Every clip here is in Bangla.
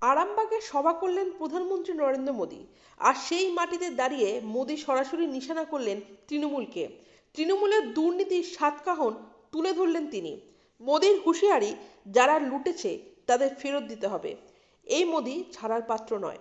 আরামবাগে সভা করলেন প্রধানমন্ত্রী নরেন্দ্র মোদী আর সেই মাটিতে দাঁড়িয়ে মোদী সরাসরি নিশানা করলেন তৃণমূলকে। তৃণমূলের দুর্নীতির সাতকাহন তুলে ধরলেন তিনি। মোদীর হুঁশিয়ারি, যারা লুটেছে, তাদের ফেরত দিতে হবে। এই মোদী ছাড়ার পাত্র নয়।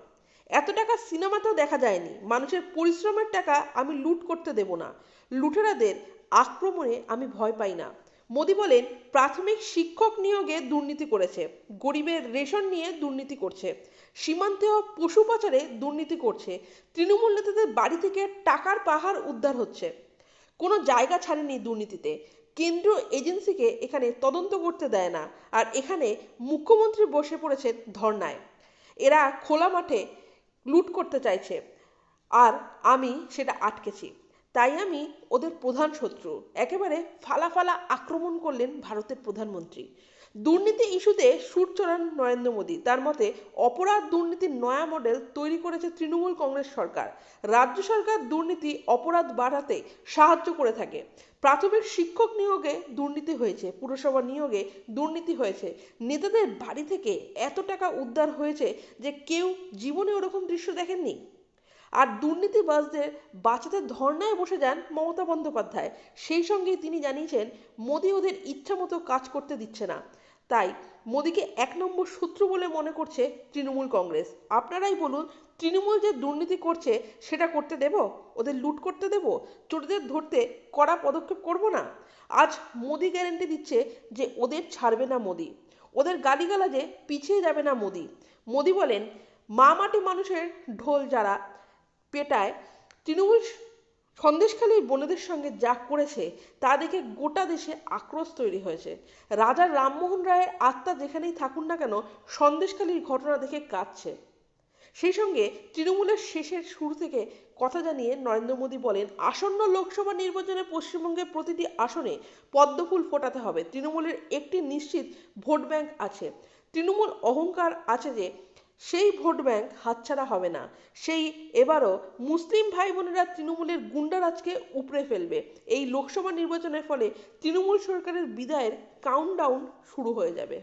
এত টাকা সিনেমাতেও দেখা যায়নি। মানুষের পরিশ্রমের টাকা আমি লুট করতে দেব না। লুটেরাদের আক্রমণে আমি ভয় পাই না। মোদি বলেন, প্রাথমিক শিক্ষক নিয়োগে দুর্নীতি করেছে, গরিবের রেশন নিয়ে দুর্নীতি করছে, সীমান্তে ও পশু পাচারে দুর্নীতি করছে, তৃণমূল নেতাদের বাড়ি থেকে টাকার পাহাড় উদ্ধার হচ্ছে। কোনো জায়গা ছাড়েনি দুর্নীতিতে, কেন্দ্রীয় এজেন্সিকে এখানে তদন্ত করতে দেয় না, আর এখানে মুখ্যমন্ত্রী বসে পড়েছেন ধর্নায়। এরা খোলা মাঠে লুট করতে চাইছে, আর আমি সেটা আটকেছি। তাই আমি ওদের প্রধান শত্রু। একেবারে ফালা ফালা আক্রমণ করলেন ভারতের প্রধানমন্ত্রী। দুর্নীতি ইস্যুতে সুর চড়ান নরেন্দ্র মোদী। তার মতে, অপরাধ দুর্নীতির নয়া মডেল তৈরি করেছে তৃণমূল কংগ্রেস সরকার। রাজ্য সরকার দুর্নীতি, অপরাধ বাড়াতে সাহায্য করে থাকে। প্রাথমিক শিক্ষক নিয়োগে দুর্নীতি হয়েছে, পুরসভা নিয়োগে দুর্নীতি হয়েছে। নেতাদের বাড়ি থেকে এত টাকা উদ্ধার হয়েছে যে কেউ জীবনে ওরকম দৃশ্য দেখেননি? আর দুর্নীতিবাজদের বাঁচাতে ধর্নায় বসে যান মমতা বন্দ্যোপাধ্যায়। সেই সঙ্গে তিনি জানিয়েছেন, মোদী ওদের ইচ্ছা মতো কাজ করতে দিচ্ছে না। তাই মোদীকে এক নম্বর শত্রু বলে মনে করছে তৃণমূল কংগ্রেস। আপনারাই বলুন, তৃণমূল যে দুর্নীতি করছে, সেটা করতে দেব? ওদের লুট করতে দেব? চোরদের ধরতে কড়া পদক্ষেপ করব না? আজ মোদি গ্যারেন্টি দিচ্ছে যে ওদের ছাড়বে না মোদি। ওদের গালিগালাজে পিছিয়ে যাবে না মোদি। মোদি বলেন, মা মাটি মানুষের ঢোল যারা পেটায় তৃণমূল সন্দেশখালীর বোনেদের সঙ্গে যা করেছে, তা দেখে গোটা দেশে আক্রোশ তৈরি হয়েছে। রাজা রামমোহন রায়ের আত্মা যেখানেই থাকুন না কেন, সন্দেশখালীর ঘটনা দেখে কাঁদছে। সেই সঙ্গে তৃণমূলের শেষের শুরু থেকে কথা জানিয়ে নরেন্দ্র মোদী বলেন, আসন্ন লোকসভা নির্বাচনে পশ্চিমবঙ্গের প্রতিটি আসনে পদ্মফুল ফোটাতে হবে। তৃণমূলের একটি নিশ্চিত ভোট ব্যাংক আছে। তৃণমূল অহংকার আছে যে সেই ভোট ব্যাংক হাতছাড়া হবে না। সেই এবারও মুসলিম ভাই বোনেরা তৃণমূলের গুন্ডারাজকে উপড়ে ফেলবে। এই লোকসভা নির্বাচনের ফলে তৃণমূল সরকারের বিদায়ের কাউন্টডাউন শুরু হয়ে যাবে।